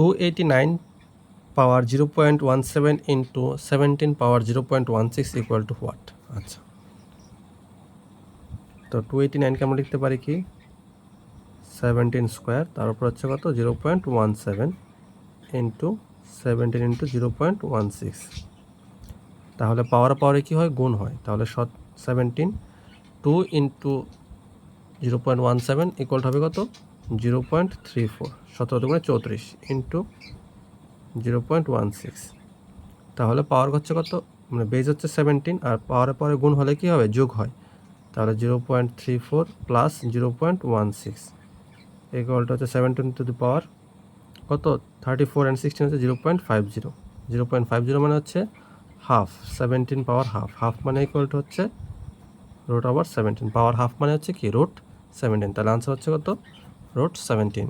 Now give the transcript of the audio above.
Two eighty nine power zero point one seven into seventeen power zero point one six equal to what আচ্ছা। তো two এইটি নাইনকে আমরা লিখতে পারি কি? Seventeen square তার উপর হচ্ছে কত? Zero point one seven into seventeen into zero point one six তাহলে পাওয়ার পাওয়ারে কী হয়? গুণ হয়। তাহলে seventeen two into zero point one seven equal হবে কত? জিরো পয়েন্ট থ্রি ফোর, সতেরো দুগুণে চৌত্রিশ into zero point one six. তাহলে পাওয়ার হচ্ছে কত? মানে বেজ হচ্ছে সেভেন্টিন আর পাওয়ারের পরে গুণ হলে কী হবে? যোগ হয়। তাহলে zero point three four plus zero point one six ইকুয়ালটা হচ্ছে সেভেন্টিন টু দি পাওয়ার কত? থার্টি ফোর অ্যান্ড সিক্সটিন হচ্ছে zero point five zero. Zero point five zero মানে হচ্ছে half seventeen power half half মানে ইকুয়ালটা হচ্ছে root over seventeen power half মানে হচ্ছে কি? রুট সেভেন্টিন তাহলে আনসার হচ্ছে কত? Road seventeen